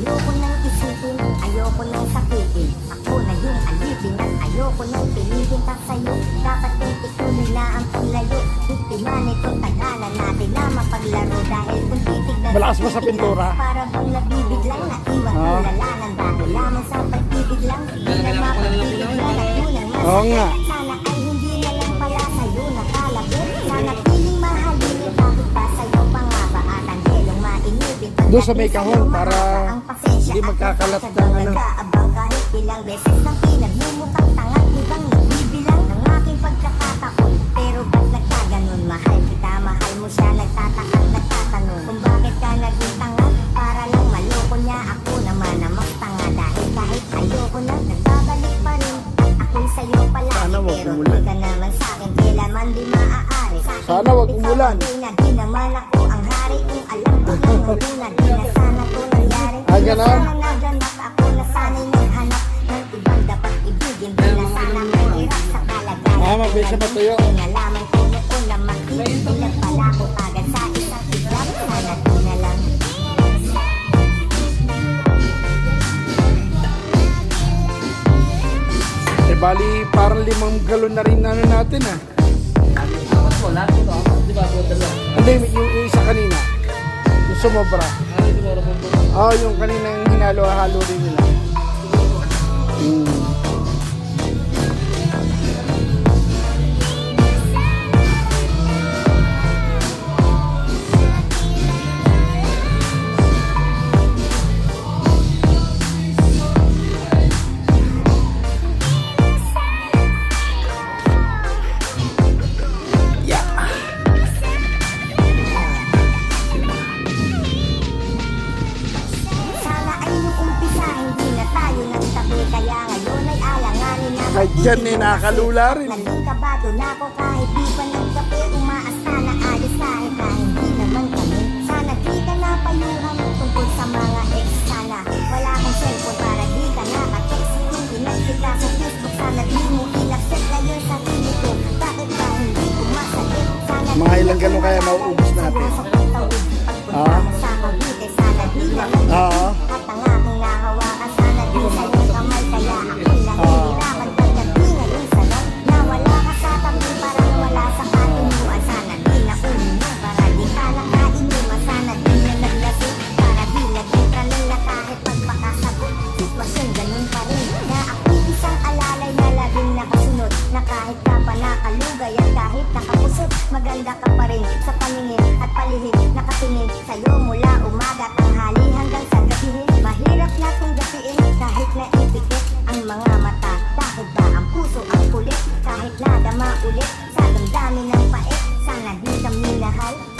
Ayoko nang isipin, ayoko nang sakitin. Ako na yung alipin at ayoko nang pinigin ka sa'yo. Dapat din ituloy na ang paglayo Biktima nitong tadhana natin na mapaglaro Dahil kung titignan Malakas ba sa pintura? Para bang nabibiglang na iwan Ah. tulalanan Dahil lamang sa pag-ibig lang Di na mapag-ibig na nagmulang Oo nga. Sana ay hindi na lang pala sa'yo nakalapit Sana piling mahalin kahit pa sa'yo pa nga ba At ang helong mainipin Doon sa may kahon para hindi magkakalat ng ano. Nag-aabang kahit ilang beses nang pinagmumutang tangat Ibang nagbibilang ng aking pagkakataon Pero ba't nagkaganon? Mahal kita, mahal mo siya Nagtatakang nagtatanong Kung bakit ka naging tanga Para lang maloko niya Ako naman na mas tanga Dahil kahit ayoko na Nagbabalik pa rin At ako'y sa'yo palagi Sana wag Pero umulan. di ka naman sa'kin Kailanman di maaari Sana wag umulan. ang ina, Di naman ako ang hari Kung alam ko na nung una Di na Ah, ganon? Na na Ah, mabilis siya matuyo. Nalaman ko noon na makikinig pala ko agad sa isang iglap Sana di na lang Eh bali, parang limang galon na rin ano natin ah. Apat mo, lahat ito. Apat, di ba? Ako dalawa. Hindi, yung, isa kanina. Yung sumobra. Oo, oh, yung kanina yung hinalo-halo rin nila. Nadyan ni nakalular rin. Eh. Naging kabado na ako kahit di pa ng kape Umaasta na alis na ka hindi naman kami Sana di ka na payuhan tungkol sa mga ex. Sana wala akong cellphone para di ka nakatext Nung pinag kita sa Facebook sana di mo inaccept Ngayon sa tingin ko. Bakit ba hindi ko masagot? Sana mga ilang ganun kaya mauubos natin? Ah? Sa kabitin sana di naman Ah? At ang aking nahawakan sana di ah. sa'yo Maganda ka pa rin sa paningin at palihim Nakatingin sa'yo mula umaga tanghali hanggang sa gabi. Mahirap na nating gabiin kahit na ipikit ang mga mata. Dahil ba ang puso ang kulit? Kahit nadama ulit Sa damdamin ng pait sana di kami nahal.